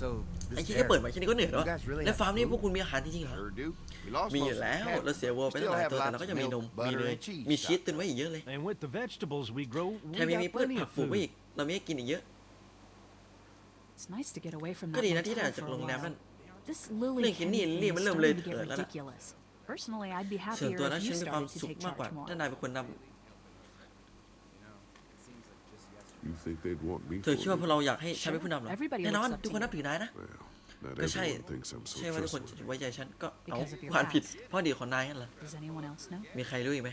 So, ไอ้ this ที่แค่ hair, เปิดมาแค่นี้ก็เหนื่อยแล้วอะในฟาร์มนี่พวกคุณมีอาหารจริงๆเหรอ sure do. We lost มีอ most ยู่ of แล้ว the เรา cattle. เสียวัวไป Still ตั้งหลาย have ตัวแต่ lots เราก็ of ยังมีนม milk, มี butter, เนย and cheese มีชีส stocked ตุนไว้อีกเยอะเลย And with the vegetables we grow, แถ we มยังมี got พืช plenty ผัก of ปลูกไว้อี food. กเรามีให้กินอีกเยอะ It's nice to get away from ก็ that ดีนะที่ hotel ได้ออกจาก for โร a งแรมนั่น while. This Lily เห็น Henry นี่ thing มันเริ่ม is starting to เลยเถิด get แล้วล่ะ ridiculous. Personally, I'd be ส่วน happier ตัวนั้น if ฉั you นมีความ started to สุข take มาก charge กว่า more. ถ้านายเป็นคนนำ You think they'd want me เธ for อคิดว่าพว it? กเราอยากให้ฉันเป็นผู้นำเหรอ Everybody แน่นอน looks up to ทุกคนนับถือนายนะ Well, not ก็ใช่ everyone thinks I'm so ใช่ว่าทุกคน trustworthy. ไว้ใจฉันก็เอา Because of your ผ่านผิด past. เพราะดีของนายนั่นแหละ Does anyone else know? มีใครรู้อีกไหม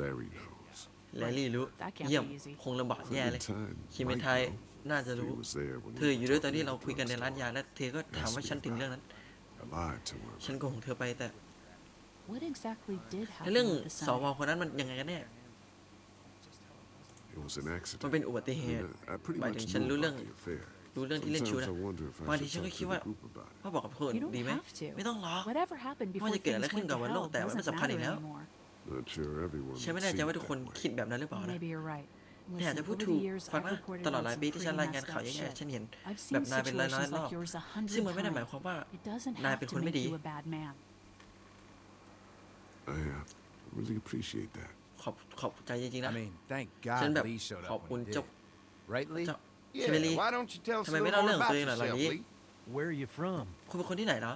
Larry knows. แลลี่รู้ That can't be เยี่ยม easy. คงลำบากแย่เลย Clementine คิมเมนไทย might know. น่าจะ He รู้ was there when เธ we อ were อยู่ด้วยตอน talking ที่เรา about คุยกันใน Tom's ร้าน law. ยาและเธอก็ถามว่าฉันถึงเรื่องนั้น I lied to her. ฉันโกหกเธอไปแต่ What exactly did ใน happen เรื่อง with the ส Senate? วคนนั้นมันยังไงกันแน่ มันเป็นอุบัติเหตุหมายถึงฉันรู้เรื่องรู้เรื่องที่เล่นชูนะบางทีฉันก็คิดว่าพ่อบอกกับคนดีไหมไม่ต้องรอกว่าจะเกิดอะไรขึ้นกับวันโลกแต่มันสำคัญอีกแล้วฉันไม่แน่ใจว่าทุกคนคิดแบบนั้นหรือเปล่านะเนี่จะพูดถูกฟังนะตลอดหลายปีที่ฉันรายงานข่าวยังไงฉันเห็นแบบนายเป็นร้อยร้อยรอบซึ่งมันไม่ได้หมายความว่านายเป็นคนไม่ดี I uh, really appreciate that. ขอบขอบใจจริงๆนะ I mean, thank God ฉันแบบ Lee showed ขอบ up คุณ when he เจ้า did. Right, Lee? เจ้าใช่ไหม Yeah, ลี่ why don't you tell us a ทำไม little ไม่เล่า more เรื่องของตั about วเองหน่อยล่ะ yourself, นี้ Lee? Where are you from? คุณเป็นคนที่ไหนเหรอ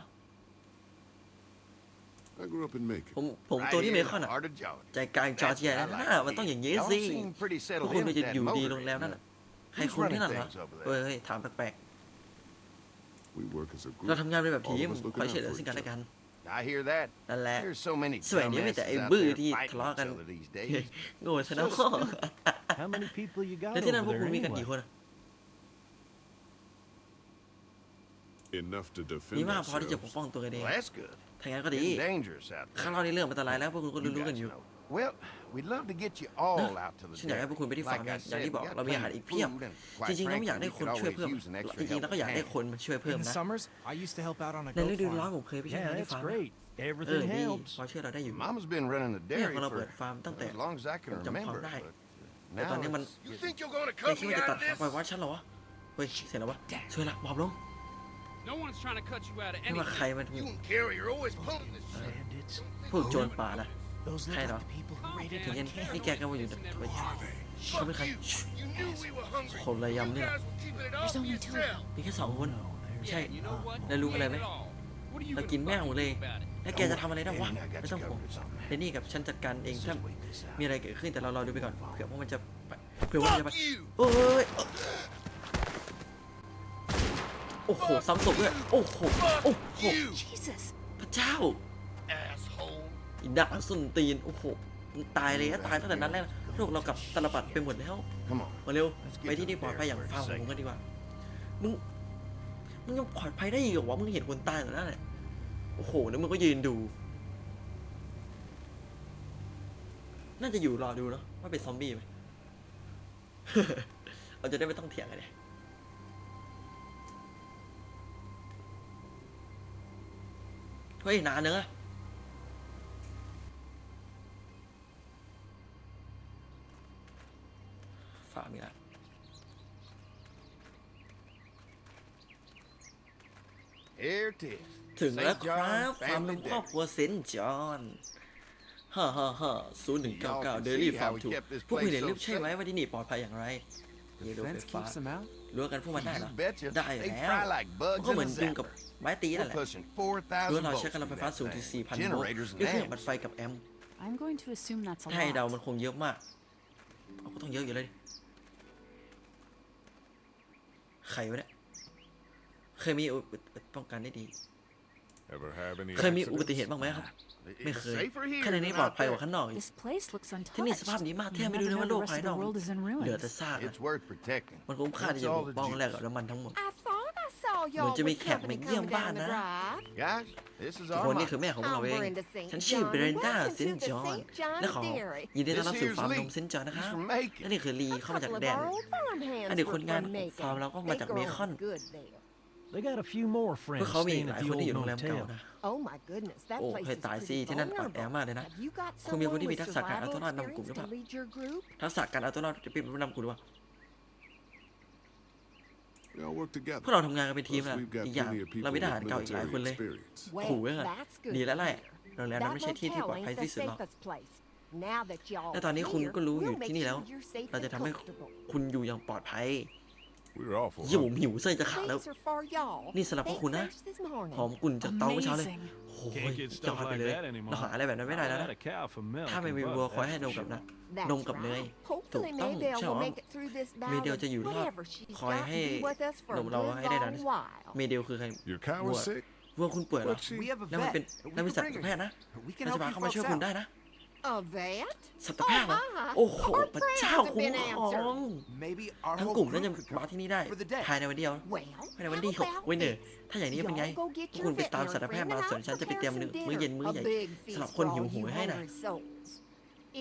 I grew up in ผ Macon. มผม Right ตัวที่ here เม in คอน the อะ heart of Georgia. ใจกลางจอร์เจียนะ That's what I น่า like, มันต้องอย่าง Lee. นี้สิ Don't seem pretty พ settled วกคุณ in ไป with จะ that อยู่ดี motor ลงแล้ว in นั่น there. น่ะ ใครคุณที่นั่นเหรอ running things over there? เฮ้ยถามแปลก We work as a ๆ group. เราทำงานเป็นแบบ All ที of ม us looking คอย out ช่วยเหลือ for ซึ่ง each กันและ other. กัน I hear that. นั่นแหละ There's so many สวยนี่ไม่แต่ไอ้ dumbasses out บื้อ there ที่ fighting ทะเลาะ each กัน other these days. โง่ชนะพ่อ How many people you got แล้วที่นั่นพว over ก there คุณมีกัน anyway? กี่คนอะ Enough to มี defend มากพอที่จะปก ourselves. ป้องตัวกันเอง Well, that's good. ถ้างั้นก็ดี Getting dangerous out ข้าง there. นอกนี่เรื่องมันอันตรายแล้วพวกคุณก็ You รู้ๆกัน guys อยู่ know. Well, we'd love to get you all out to the ฉันอยากให้พวกคุณไปที่ฟาร์มนะอย่างที่บอกเรามีอาหารอีกเพียบ จริงๆเราไม่อยากได้คนช่วยเพิ่มจริงๆเราก็อยากได้คนมาช่วยเพิ่มนะ ในฤดูร้อนผมเคยไปช่วยที่ฟาร์ม Everything helps. พอเชื่อเราได้อยู่ Mama's เนี่ยเราเปิดฟาร์มตั้งแต่จำความได้ but แต่ตอนนี้มันไอ้แต่ You ว่าจะตัด of ไปล่อยว่าฉันเหรอวะ เฮ้ย เสร็จแล้ววะช่วยละบอบลงไม่ว่าใครมันพวกโจรป่านะ ใครเหรอผมเห็นนี่แกก็มาอยู่ทำไมเขาเป็นใครคนระยำเนี่ยมีแค่สองคน ใช่ แล้วรู้อะไรไหมเรากินแม่หมดเลย แล้วแกจะทำอะไรได้วะไม่ต้องห่วงเดนนี่กับฉันจัดการเองถ้ามีอะไรเกิดขึ้นแต่เรารอดูไปก่อนเผื่อว่ามันจะเผื่อว่ามันจะไปโอ้ยโอ้โหซ้ำศพด้วยโอ้โหโอ้โหพระเจ้า อีดาสุนตีน โอ้โหตายเลยนะตายตั้งแต่นั้นแรกโลกเรากับตลบัดไปหมดแล้วมาเร็ว ไปที่นี่ปลอดภัยอย่างฟาร์มของมึงกัดีกว่า มึง มึงยังปลอดภัยได้อีกหรอวะ มึงเห็นคนตายอยู่นั่นแหละ โอ้โห แล้วมึงก็ยืนดู น่าจะอยู่รอดูเนาะว่าเป็นซอมบี้ไหม เราจะได้ไม่ต้องเถียงกันเลยเฮ้ยนานเนอะามอีกแถึงแล้วครับความเป็นครอบครัวเซนจอนฮ่าฮ่าฮ่าศูนย์หนึ่งเก้าเก้าเดลี่ฟาร์มถูกพวกพี่เดลี่ใช่ไหมว่าที่นี่ปลอดภัยอย่างไรเยลโลไฟฟ้ารู้กันพวกมันได้หรอ ได้แล้วก็เหมือนดึงกับไม้ตีนั่นแหละด้วยเราใช้กำลังไฟฟ้าสูงถึง4,000โวลต์ด้วยเครื่องบัดไฟกับแอมป์ให้เดามันคงเยอะมาก เอาก็ต้องเยอะอยู่เลย ใครวะเนี่ย เคยมีป้องกันได้ดี เคยมีอุบัติเหตุบ้างไหมครับ ไม่เคยข้างในนี้ปลอดภัยกว่าข้างนอกอีกที่นี่สภาพนี้มากแทบไม่รู้เลยว่าโลกภายนอกเหลือแต่ซากมันคุ้มค่าที่จะปกป้องแลกกับน้ำมันทั้งหมดเหมือนจะมีแขกมาเยี่ยมบ้านนะ คนนี่คือแม่ของเราเอง ฉันชื่อเบรนด้าเซนจอนและขอยินดีต้อนรับสู่ฟาร์มนมเซนจอนนะคะและนี่คือลีเข้ามาจากแดนอันนี้คนงานของฟาร์มเราก็มาจากเมคอน They got a few more friends staying at the old motel. Oh my goodness, that place is pretty vulnerable. Have you got someone with survival experience ทักษะการอัตโนมัติจะเป็นผู้นำกลุ่มหรือเปล่า พว together. กเราทำงานกันเป็นทีม Plus, นะ we've got อีกอย่าง plenty of เรา people มีทหาร with เก่าอีกหลายคน military เลย experience. ขู่ไว้ Well, อะ that's good ดีแล้วแหละ to โรงแรม hear. นั้นไม่ใช่ That ที่ที่ปลอด motel ภัย ain't ที่ the สุดหรอก safest place. Now that y'all และตอนนี้คุณ here, ก็รู้อยู่ we'll make ที่นี่แล้ว sure you're safe เราจะ and ทำให้ comfortable. คุณอยู่อย่างปลอดภัย We're awful เยี่ยผม hungry. หิวเส้นจะขาดแล้ว These are for y'all. นี่สำหรับพวกคุณนะ Baked fresh this morning. หอมกลุ่นจากเตาเมื่อเช้าเลย Amazing. โอ้โห Can't get ยอ stuff ดไป like เลย that anymore. เราหาอะไรแบบนั้นไม่ได้แล้ว I'll นะ add a cow for milk ถ้าไม่ and มี butter, วัวคอย that's ให้ for นมกับ sure. นะ That's นมกับเนย right. ถูก Hopefully ต้อง Maydell ใช่หร will อ make it through this เมเดล battle จะอยู่รอด whenever she's คอย got ให้ to be with us for น a มเรา good ให้ได้นาน long while. เมเดลคือใคร Your cow วัว is sick? วัวคุณป่วยเหรอ What's she? We have a แล้วมันเป็น vet. แล้ว We เป็น can สัต bring วแพทย์ her. นะ We can เราจะ help พา you เขามา folks ช่วยคุณ out. ได้นะ A vet? สัตวแพทย์เหรอ Oh, my. โอ้โห Our พระเจ้า prayers have คุ้ม been ครอง answered. Maybe our ทั้ง whole กลุ่มน่าจะ group could มา come ที่นี่ได้ for the day. ภายในวันเดียว Well, ภายในวัน how ที่หก about เว้ยเนอ this? ถ้าอย่างนี้เป็นไง Y'all go get พวก your คุณไปตาม veterinary สัตวแพทย์ friend มา and ส่วน I'll ฉันจะไป prepare เตรียม some มื้อเย็น dinner. มื้อ A ใหญ่ big สำหรับ feast คน for หิว all โห you ยให้น่ะ hungry souls.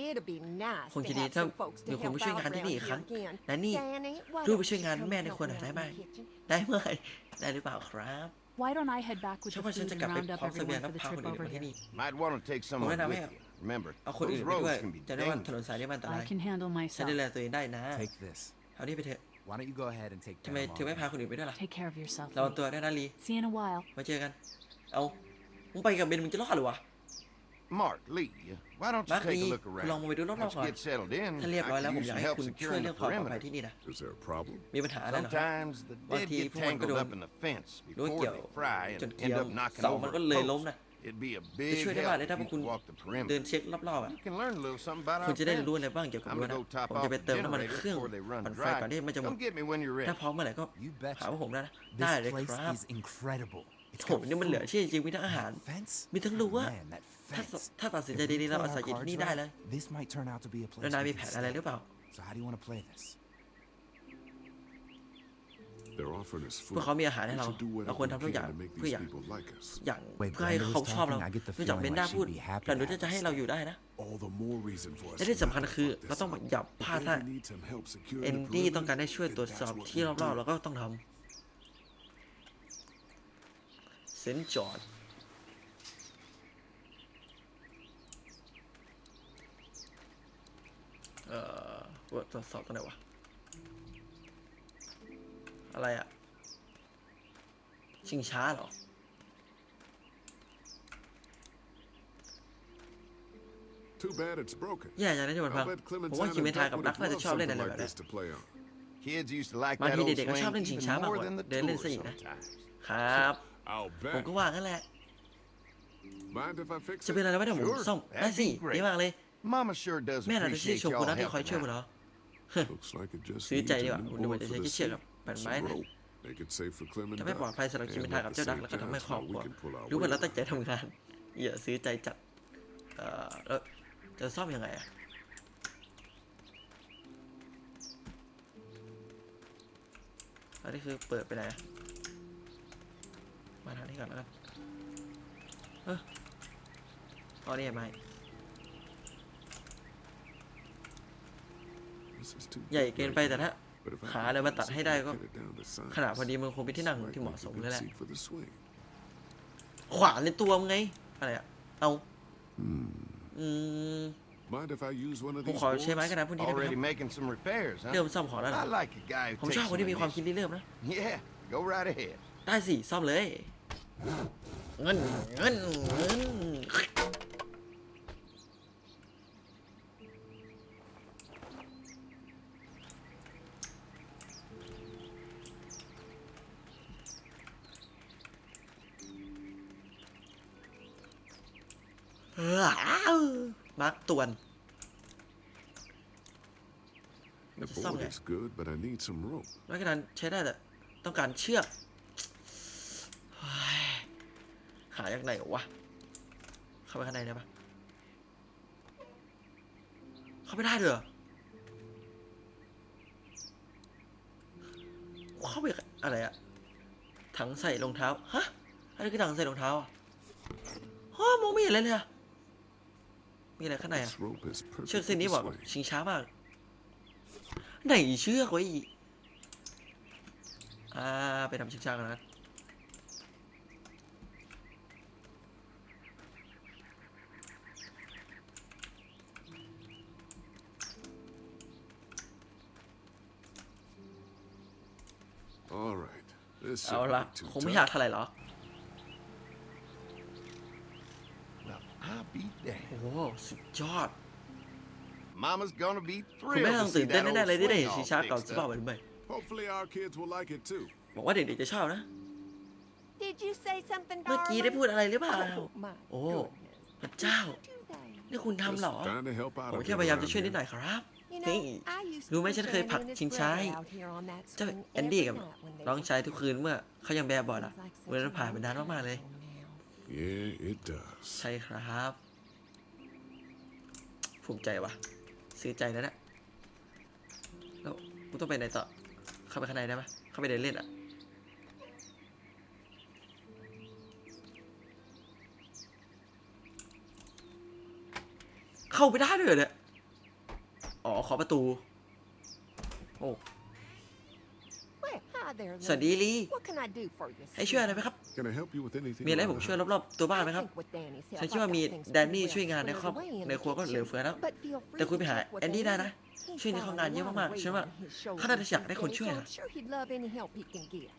It'd be nice คง to จะดี have ถ้า some folks มี to คนมา help ช่วย out งานที่ around นี่อีกครั้ง here again. และนี่ Danny, why ลูก don't ไปช่วย you งาน come แม่ใน help ครัวหน่อย me ได้ out ไหม in the kitchen? ได้เมื่อไหร่ได้หรือเปล่าครับ Why don't I head back with เชื่อ the ว่าฉัน food จะ and กลับไป round พ up ร้อมเสบียง everyone แล้ว for the พาคน trip อื่น over มาที่ here? นี่ Might want to take some of Well, it then with I- you. Remember, เอาคนอื่ those นไปด้วย roads can be จะได้ว่าถนน dangerous. สายนี้มันอันตราย I can handle ฉัน myself. ดูแลตัวเองได้นะ Take this. เอานี่ไปเถอะ Why don't you go ahead and take ทำไม Dad เธอไม่ along? พาคนอื่นไปด้วยล่ะ Take care of yourself. ระวัง Lee. ตัวด้วยนะลี See you in a while. มาเจอกัน เอามึงไปกับเบนมึงจะรอดหรือวะ Mark, Lee, why don't you Mark take Lee, a look คุณลอง around? มาไปดูรอบ Once ๆก่อน you get settled in, ถ้าเรียบ I ร้อยแล้ว could ผม use อยาก some ให้ help คุณช่วย securing เรื่ the องความปลอดภัย perimeter. ที่นี่นะ Is there a problem? มีปัญหาอะไรเหรอ Sometimes the dead Bang, get phu một cái tangled đường. up in the fence หรือว่า before เกี่ยว they fry จน and เกี่ย end ว up knocking เสามัน over ก็ a เลยล้ม post. นะ It'd be a จะ big ช่วยได้ help บ้างเลย if ถ้าพว you กคุณ could walk the เดิน perimeter. เช็ครอบๆอะ You can learn a little something about คุณ our จะได้ fence. รู้อะไรบ้างเกี่ยวกับ I'm รั้ว gonna นะ go top ผมจะ off ไป the เติมน้ำมัน generator เครื่อง before they run ปั่นไฟ dry. ก่อนที่มันจะหมด Come get me when you're ถ้า ready. พร้อมเมื่อไหร่ก็ You หา betcha. ว่าผมได้นะ This ได้เลย place ครับ is incredible. It's โหนี่มันเหลือเชื่อจริงๆมีทั้งอาหาร Fence? มีทั้งรั้ว Man, that ถ้า fence. ถ้าตัดสินใจ If we ดีๆเรา play อาศัย our อยู่ที่ cards นี่ได้เลย right, this might turn out to be a แล้ว place นาย we มี can แผนอะไร stay. หรือเปล่า So how do you want to play this? They're offering us พ food. วกเขามีอาหารให้ We เรา should do เรา whatever ควร we ทำทุกอย่าง can to make เพื่อ these อย่าง people like us. อย่าง Wait, เพื่อให้ Brenda เขา was ชอบเรา talking, I get the เนื่องจาก feeling เบน like ด้า she'd พูด be happy แต่ดู to จะ have จะ us ให้เราอยู่ stay. ได้นะ All the more reason for us และ to ที่สำคัญ not คือ fuck เรา this ต้อง up. หยับพลาด If ถ้า we need some help securing เอ็น the ดี้ perimeter, ต้องการได้ช่วย then ตรวจสอบ that's what ที่ we รอบๆ do. เราก็ต้องทำเซนจอร์ดเอ่อว่าตรวจสอบตรงไหนวะ อะไรอะชิงช้าเหรอ Too bad it's broken. แย่จังนะที่มันพัง I'll bet ผมว่า Clementine คิมเม and ทา Doc กับ would ดัก have น่าจะ loved ชอบเล่น something อะไรแบบ like นี้ this to play on. Kids used to like บาง that ที old เด็กๆก็ชอบ swing เล่นชิง even ช้ามาก more กว่า than the เดินเล่น tour ซะอีกนะ sometimes. ครับ I'll ผม bet. ก็ว่างั้นแหละ Mind if I fix จะเป็น it? อะไรไม่ได้ผม Sure, ซ่อม that'd ได้สิ be great. ดีมากเลย Mama sure does แม่น่ะจะชื่อ appreciate โชกุน y'all นะที่คอย helping ช่วยพวก out. เรา Looks like it just ซื้อ needs ใจ a ดีกว่า new ผมดูว่า board จะ for ใช้ the เชือกกับ swing. แผ่น Some ไม้นะ rope. Make it safe for Clem and จะไม่ Doc. ปลอดภัยสำหรับคิมเม And ทา at กับ the เจ้าดัก same แล้วก็ time, ทำให้ครอบค how รัว we can pull our รู้ว่าเรา weight ตั้งใจทำงานอย่าซื้อใจจัดเอ่อแล้วจะซ่อมยังไงอะอันนี้คือเปิดไปไหนอะมาทางนี้ก่อนแล้วกันเอออ๋อนี่ไหม This is too ใหญ่ big เกิน right ไปแต่ now. ถ้า But if I หา can อะไรมาตัด find ให้ได้ something ก็ to get it down to size, ขนาดพอดีมันคงเป็นที่นั่ง this ที่เห might มาะ make ส a ม good เลยแหละ seat for the swing. ขวานในตัวมึงไง อะไรอะเอาอืม Mind if I use one of ผม these ขอใช้ไม้ boards? กระดานพวกนี้ได้ไหมค Already รับ making some repairs, เริ่ม huh? ซ่อมของแล้วเหรอ I like a guy ผม who ชอบ takes คนที่มีความคิด some ริเริ่มนะ initiative. Yeah, go right ahead. ได้สิ ซ่อมเลย เงิน เงิน เงิน มาร์กตวน The Just some board guy. is good, but I need some rope. ไม้กระดานใช้ได้แต่ต้องการเชือกเฮ้ยหาจากไหนวะ เข้าไปข้างในได้ปะเข้าไม่ได้เลยเหรอเข้าไปอะไรอะถังใส่รองเท้า ฮะอะไรคือถังใส่รองเท้าอะฮะมองไม่เห็นเลยเลยอะ มีอะไรข้างในอะ This rope is เชือก perfect เส้น for นี้ the บอก swing. ชิงช้ามาก ไหนเชือกไว้อีกอ่าไปทำชิงช้ากันนะ All right. This เอา shouldn't ละ be too คงไม่ tough. อยากเท่าไหร่หรอก Well, I'll be โอ้ damned. โหสุดยอด Mama's gonna be คุณแม่ thrilled ต้อง to ตื่ see นเต้น that แน่ old ๆเลยที่ได้ swing เห็น all ชิงช้าเก่า fixed ที่บ้า up. เหมือนใหม่ Hopefully our kids will like it too. บอกว่าเด็กๆจะชอบนะ Did you say something, เมื่อกี้ได้ darling? พูดอะไรหรือเปล่า Oh, my โอ้ goodness. พระเจ้า Do they? นี่คุณทำ Just เหรอ trying to help out ผม a แค่ bit พยายามจะ around ช่วยนิด here. หน่อยครับ You นี่ know, I used รู้ to ไหม push ฉันเคย Danny ผลัก and his ชิงช้า brother out here on that เจ้า swing แอนดี้ every กับ night when they น้อง were ชายทุกคืนเมื่อเขายังแบบบอดอะ Seems like เวลา such a ผ่านไปนาน long มากๆเลย time now. Yeah, it does. ใช่ครับ ภูมิใจวะซื้อใจนะเนี่ยแล้วกูต้องไปไหนต่อ เข้าไปข้างในได้ไหมเข้าไปเดินเล่นอะ เข้าไปได้ด้วยเนี่ย อ๋อ ขอประตู โอ้ there, สวัสดี lady. ลี What can I do for you? ให้ช่วยอะไรไหมครับ Can I help you with anything? มีอะไรให้ around ผม the ช่วย house? รอบๆตัวบ้านไหม I ครับ think with Danny's help, ฉันคิด I've ว่ามี got things แดนนี่ pretty ช่วย well งานในครอบ squared away in ใน the ครัวก็เหลือ kitchen. เฟือแล้ว But feel free แต่คุณไป to หา check with แอนดี้ได้นะ He's ช่วยในห้องงานเยอะมากๆ got a ฉันว่า lot on his shoulders เขาน่าจะอยากได้คน these ช่วย days, นะ so I'm sure he'd love any help he can get.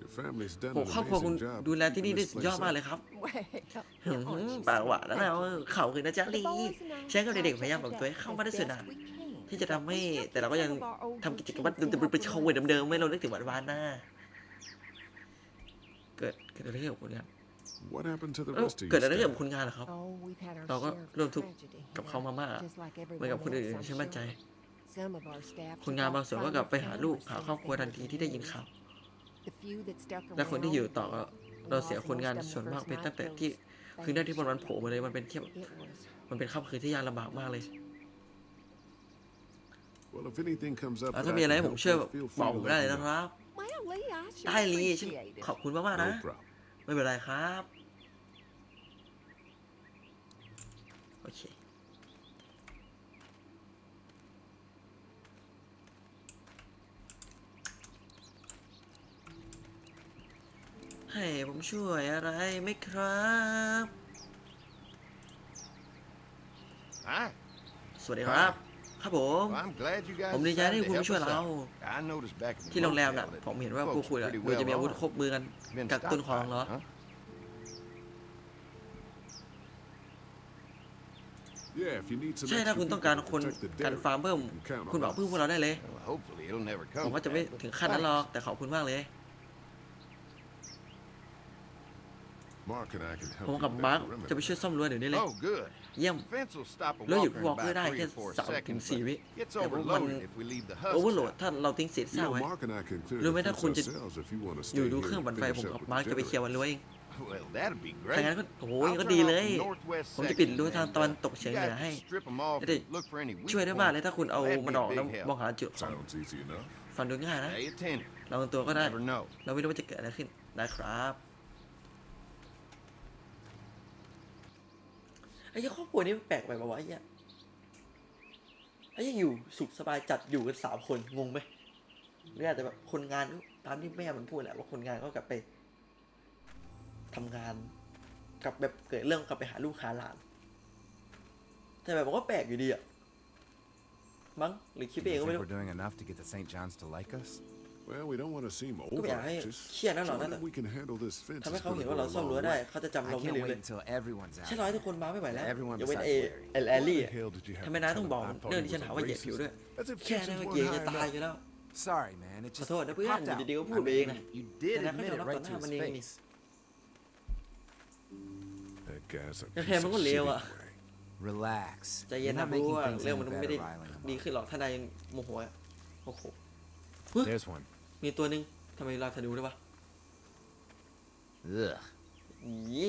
Your family's done โห an ครอบครัวคุณ amazing job ดูแลที่นี่ keeping ได้ this สุดยอด place มาก up. เลยครับ Well, หื aren't ม you ปากหวาน so แล้วนะ thankful? เข่าคือนะจ๊ะ The ลี boys and I ฉันกับ try เด็ก to ๆพยายาม check บอก it ตัวให้ out เข้ามาได้ as สุดนะ best we can. ที่จะทำให้ But we still แต่เราก็ยัง think some of our old ทำกิจกรรม routines เป็น to ช help ง with เดิมๆไม่เรานึกถึงวันๆหน้าเกิดเกิดอะไรขึ้นกับคุณครับ What happened to the เอ้า rest of เกิด you? อะไรขึ้น Steph? กับคุณงานเหรอครับ Oh, we've had our เราก็ share of ร่วมทุกข์ tragedy กับ here, เขามามาก just like เหมือนกับ everyone คนอื่น else, I'm ใช่ไหมใจ sure. Some of our staff คน took งาน off บางส่วนก็ finding กลับไปหา their ลูก families หา since ครอบครัว they ทัน were ทีที่ได้ยิน dead. ข่าว The few that stuck และคนที่อยู่ around ต่อก็ they เราเสีย lost คนงาน most of them ส่วน the มาก first เป็น night ตั้งแต่ those ที่คืนแรกที่บอลมันโผล่มาเลยมันเป็นแค่ It was มันเป็นค่ำคืนที่ยากลำบากมากเลย Well, if anything comes up แล้ว that ถ้า I มีอะไร can ให้ผม help ช่วย with, feel บอ free กผ to มได้ let เล me ยนะ know. ครับ well, Lee, I sure ได้ลีฉัน appreciate it. ขอบคุณมากๆนะ No problem. ไม่เป็นไรครับ โอเคให้ผมช่วยอะไรไหมครับ Hi. สวัสดีครับ ครับผม Well, I'm glad you guys ผมดีใจ decided ที่ to คุณ help ช่วย us เรา out. I noticed back in the ที่โรงแรมน่ะ motel that ผมเห็นว่า folks ผู้คุย are อะ pretty ดูจะมีอาวุธ well ครบมือกัน armed. Been กักตุนของเหรอ stockpiling, huh? Yeah, if you need some ใช่ถ้า extra คุณต้องการ people คน to protect the กัน dairy, ฟาร์มเพิ่ม you can count on คุณบอก us. พึ่งพวกเราได้เลย Well, hopefully it'll never ผม come ว่า to จะไม่ that, but ถึงขั้นนั้นหรอก thanks. แต่ขอบคุณมากเลย Mark and I can help ผม you กับ with มาร์ค that perimeter. จะไปช่วยซ่อมรั้วเดี๋ยวนี้เลย Oh, good. เยี่ยม Fence will stop a แล้วหยุด walker วอล์ก in เกอร์ about ได้ three แค่ or four สามถึง seconds, สี่ but วิ gets แต่ว่ามัน overloaded if we leave the โอเวอร์ husks โหลด out. ถ้าเราทิ้งเศษ You ซาก know, ไว้ Mark and I can clear รู้ the ไหมถ้า fence คุณจะ ourselves if you want to อยู่ stay ดู here เครื่อง and ปั่นไฟ finish ผม up กับ with มาร์ค the จะไปเคลียร์ generator. วันรั้วเอง Well, that'd be ถ้า great. งั้นก็โอ้ย I'll ก็ turn ดี off เล the ย northwest ผมจะปิด section รั้วทาง and, ตะวัน uh, ตกเฉียง you เหนือ guys ให้ can strip 'em off จะได้ and look for any weak ช่วยได้มากเลย points. ถ้าคุณเอา That'd be มัน a ออกแล้ว big help. มองหาจุดของ Sounds easy enough. ฟันดูง่ายนะ Pay attention. เราตัวก็ได้ Never know. เราไม่รู้ว่าจะเกิดอะไรขึ้นนะครับ อ้เหี้ยครอบครัวนี้มันแปลกไปปะวะไอ้เหี้ยไอ้เหี้ยอยู่สุขสบายจัดอยู่กันสามคนงงไหมหรืออาจจะแบบคนงานตามที่แม่มันพูดแหละว่าคนงานก็กลับไปทำงานกลับแบบเกิดเรื่องกลับไปหาลูกหาหลาน แต่แบบมันก็แปลกอยู่ดีอะมั้งหรือคิด Do เองก็ไม่ think รู้ we're doing enough to get the St. John's to like us? Well, we don't want to seem ก็ไม่อยากให้ over-anxious. เครียดนะหรอก Showing นะแต่ them we can handle this fence ทำให้ is เขา gonna เห็น go ว่าเรา a ซ่อม long รั้วได้ way. เขาจะจำ I เราไม่ can't ลืม wait เลย until everyone's out. ใช่ร้อยทุกคนมาไม่ไหวแล้ว Everyone อย่าเว้น besides เอ Larry. เอลแอล Why ลี่ the อะ hell did you have ทำไม to นาย tell ต้อง him บอก I thought เรื่อง he ที่ฉัน was หา a ว่าเหยียบผิว racist? ด้วย As if แค่ tensions นั้นก็ weren't เกลียดจะ high ตาย enough. อยู่แล้ว Sorry, man. It ขอ just โทษนะเพื่อน popped อยู่ out. ดีๆก็พูด I ไปเอง mean, นะ you did แต่นายก็ admit ยอม it รับต่อ right ห to น้า his มันเองนี่ face. That guy's a ยัง piece แค่มัน of ก็เล shit วอะ anyway. Relax. ใจเย็น You're นะ not รู้ making ว่า things เรื่อง any มันไม่ได้ better, Rylan. ดีขึ้นหรอกถ้านายยังโมโหอะโอ้โห There's one. มีตัวหนึ่งทำไมเราจะดูได้ปะ Ugh. อี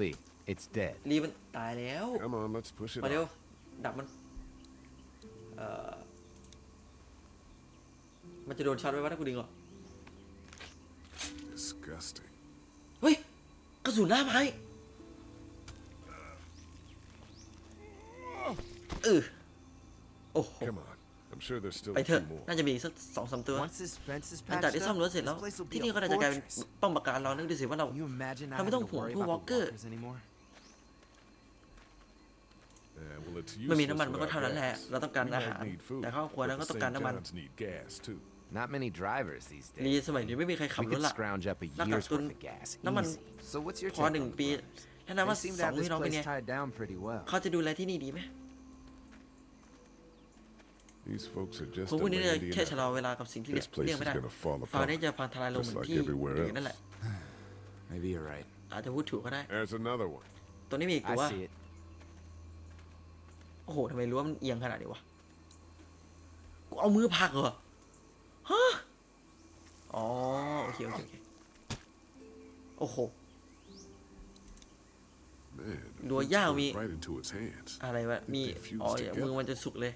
Lee, it's dead. ลีมันตายแล้ว Come on, let's push it มาเร็ว off. ดับมัน เอ่อ มันจะโดนช็อตไว้ว่าถ้ากูดึงเหรอ Disgusting. เฮ้ย กระสุนหน้าไม้เออโอ้โห Come on. I'm sure there's still ไป a เถอะ few more. น่าจะมีอีกสักสองสามตัว Once this fence is หลัง patched จากที่ซ่อม up, รั้วเสร็จแล้ว this place will ที่ be นี่ a ก็น่าจะกลายเป็น fortress. ป้อมปราการเรานึกดูสิว่าเรา Can you imagine not How we having don't to worry want about to the walk it. walkers anymore? Yeah, well, it's ไม่มี useless น้ำมันมันก็ without เท่านั้นแหละ gas. เราต้องการ We อา might หาร need food, แต่ครอบครัว but นั้น the ก็ต้องการ St. น้ำมัน John's need gas too. Not many drivers these ดี days. สมัยนี้ไม่มีใครขับ We รถ could ละ scrounge up a หน้ากัก year's ตุน worth of gas. น้ำมัน Easy. So what's your พอ take หนึ่ง on the ปี brothers? แนะนำว่า They seem ส to อง have พี่ this น้องเป็น place ไง tied down pretty well. เขาจะดูแลที่นี่ดีไหม These folks are just ผมพวกนี้จะ delaying the แค่ชะลอ inevitable. เวลากับสิ่งที่ This place เลี่ยงไม่ is ได้ gonna fall ฟาว apart. นี้จะพังทลายลงเหมือน just ที่ like everywhere อื่นนั่นแหละ Maybe you're right. อาจจะพูดถูกก็ได้ There's another one. ตัวนี้มีอีกตัว I see it. โอ้โหทำไมรั้วมันเอียงขนาดนี้วะ กูเอามือผลักเหรอ ฮะ อ๋อ โอเค โอเค โอเค โอ้โห Man, the Đùa fruits dao went mi- right into its hands. อะไรวะ มี They fuse อ๋อ together. มือมันจะสุกเลย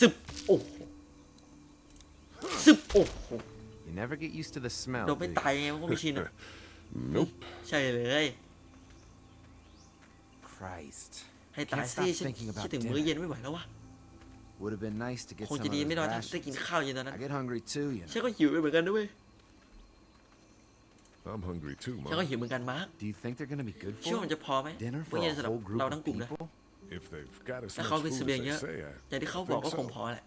สึบโอ้โหสึบโอ้โห You never get used to the smell. โดน do ไม่ you? ตายไงมันก็ไม่ชินอะ Nope. ใช่เลย Christ. ให้ตาย Can't สิ stop ฉัน thinking about คิดถึง dinner. มื้อเย็นไม่ไหวแล้ววะ Would have been nice to get คง some จะ of ดี those ไม่รอดถ้าได้กิน rations. ข้าวเย็นตอนนั้น I get hungry too, you ฉัน know. ก็หิวไปเหมือนกันด้วย I'm hungry too, ฉันก็ Mom. หิวเหมือนกันมาร์ค Do you think they're gonna be good เชื่อว่า for มัน it? จะพอไหม Dinner มื้ for อเย็น a สำหรับ whole group เรา of ทั้งกลุ่มนะ people? If they've got as ถ้า much เขาเป็น food เส as บียง they เยอะ say, I อย่างที่เขา think บอกก็คง so. พอแหละ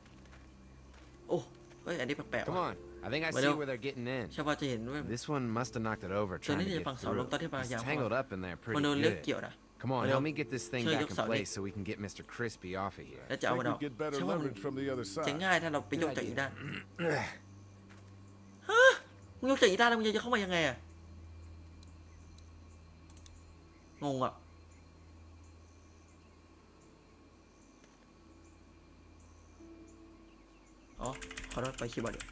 โอ้เฮ้ยอันนี้แปลกๆ Come ว่ะ on. I think I Well, see no. where they're getting in. ใช่ป่ะจะเห็นว่า This one must have knocked it over trying to นี่ get จะฟังเสาลม through. ตอนที่พยายาม It's tangled up in there มั pretty นโดนเลือก good. เกี่ยวนะ Come on, Well, help me get this thing Sure, back yok in sağ ol, place iyi. so we can get Mr. Crispy off of here. แล้วจะเอา Think มันออก we get better ใช่ว่ามัน leverage from the other จะ side. ง่ายถ้าเราไปยกจากอีกด้าน ฮะ มึงยกจากอีกด้านแล้วมึงจะเข้ามายังไงอะงงอะ อ๋อ ขอโทษไปคีย์บอร์ดเดี๋ยว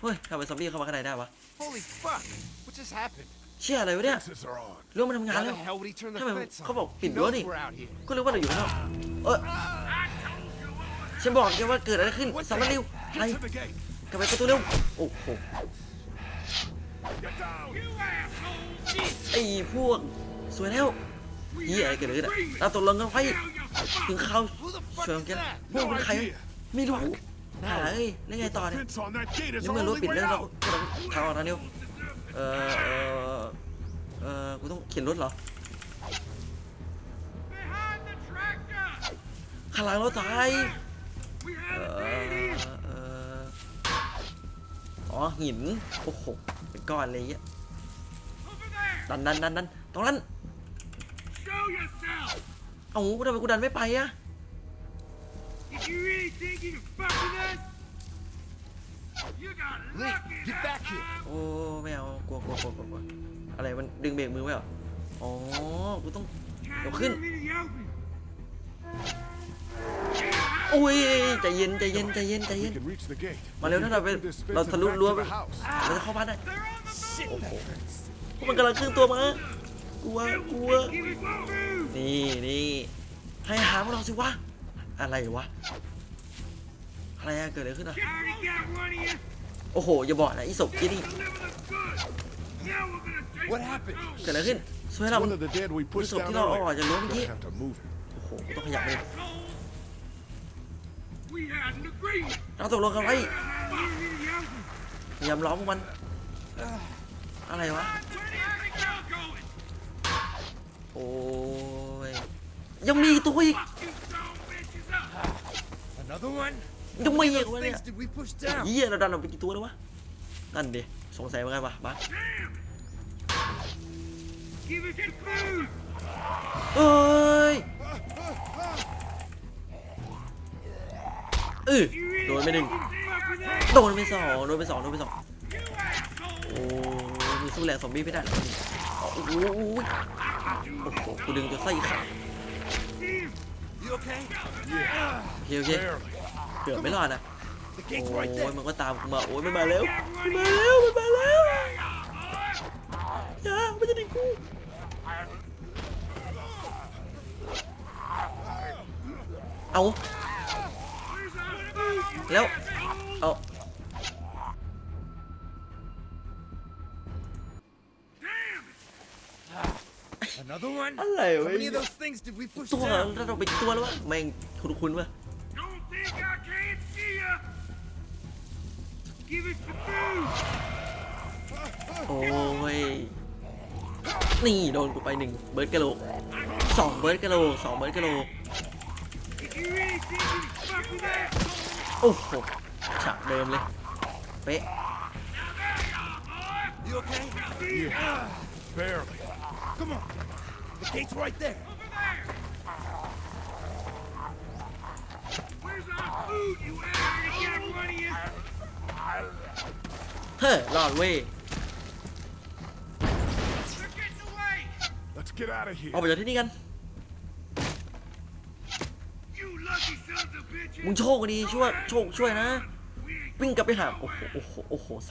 เฮ้ยทำไมซอมบี้เข้ามาข้างในได้วะ Holy fuck! What just happened? เชี่ยอะไรวะเนี่ย Fences are on. เรื่องมันทำงาน Why แล้ the ว hell would he turn the ทำไม fence เขาบอก on? ปิ He ดรั้ว knows นี่ we're out here. ก็รู้ว่าเราอยู่ข้างนอกเออฉันบอกแกว่าเกิดอะไรขึ้นสารลิวอะไร To the gate. กลับไปประตูเร็ว โอ้โห Get down. ไอ้พวก สวยแล้วเฮียอะไรเกิดอะไรขึ้นอะเราตกลงกันไว้ ถึงเขา ชวนกันพวกเป็นใครไม่รู้หาเอ้ยแล้วไงต่อเนี่ย Fence on that gate is นี่ our เมื่อรั้ว only ปิด way แล้วเราก็ out. เราทางออกทางเดียวเออเออเออกูต้องเข็นรถเหรอ Behind the tractor! ข้างหลังรถตาย We เอ have อ a lady! เอออ๋อหิน โอ้โห เป็นก้อนเลยอะ Over there! ดันดันดันดันตรงนั้น Show yourself! เอ้าทำไมกูดันไม่ไปอะ Did you really think you could fuck with us? You got Lee, lucky get that back here. time. โอ้ไม่เอากลัวกลัวกลัวกลัวกลัวอะไรมันดึงเบรกมือไว้เหรออ๋อกูต้อง Can't Yo, Khin. move me to the open. โอ้ยใจเย็นใจเย็นใจเย็นใจ We เย็น can reach the gate. มาเร็ว We ถ้า can เราไป get through this fence เรา and ทะลุ back รั้ว to ไป the house. เราจะเข้าบ้านได้ They're on the move! โอ้โหพวกมันกำลังเคลื่อนตัวมากลัวกลัว Give us some food! นี่นี่ให้อาหารพวกเราสิวะ อะไรวะ อะไรอะเกิดอะไรขึ้นอะ I already got one of you! โอ้โห อย่าบอกนะไอีศพยี่นี่ Deliver the goods! Now we're gonna take What the happened? food. เกิดอะไรขึ้นช่วยเรา One of the dead we pushed Ủa, down cái nào earlier. ở giữa bên Gonna kia? have to move it. โอ้โหกูต้องขยับเลย Asshole! We had an agreement! เราตกลงกันไว้ Move me to the open! พยายามล้อมพวกมัน อะไรวะ Where the hell they going? โอ้ย ยังมีตัวอีก up! Another one? ยังมีอีก Those วะเนี่ย things did we push down? เฮียเราดันออกไปกี่ตัวแล้ววะนั่นดิสงสัยว่าไงวะบัส Damn! Give us the food! เอ้ยเออ You โด really นไปหนึ่ง think you fuck with us? โดนไปสองโดนไปสองโดนไปสอง You asshole! โอ้ยมึงสู้แรงซอมบี้ไม่ได้หรอกโอ้โหโอ้โหกูดึงจนไส้ขาด See him! You okay? โอเคโอเค Barely. เกือบไม่รอดนะ The โอ้ gate's right ย there. มันก็ตามกูมาโอ้ยมันมาแล้วมันมาแล้วมันมาแล้วอย่ามันจะดึงกูเอาแล้วเอา Another one? อะไร How วะ many of those things did we push ตัว down? แล้วเราไปกี่ตัวแล้ววะแม่งคุ้นๆวะ โอ้ย นี่โดนกูไปหนึ่งเบิร์ดกะโหลกสองเบิร์ดกะโหลกสองเบิร์ดกะโหลก Did you really think you'd fuck with us? โอ้โหฉากเดิมเลย เป๊ะ You okay? Barely. Come on. The gate's right there. Where's our food, you already got one of you? เฮ้อรอดเว้ย They're getting away! Let's get out of here. ออกไปจากที่นี่กัน You lucky sons of bitches! มึงโชคดีช่วยโชคช่วยนะ We ain't วิ่งกลับไปหาโอ้โหโอ้โหโอ้โห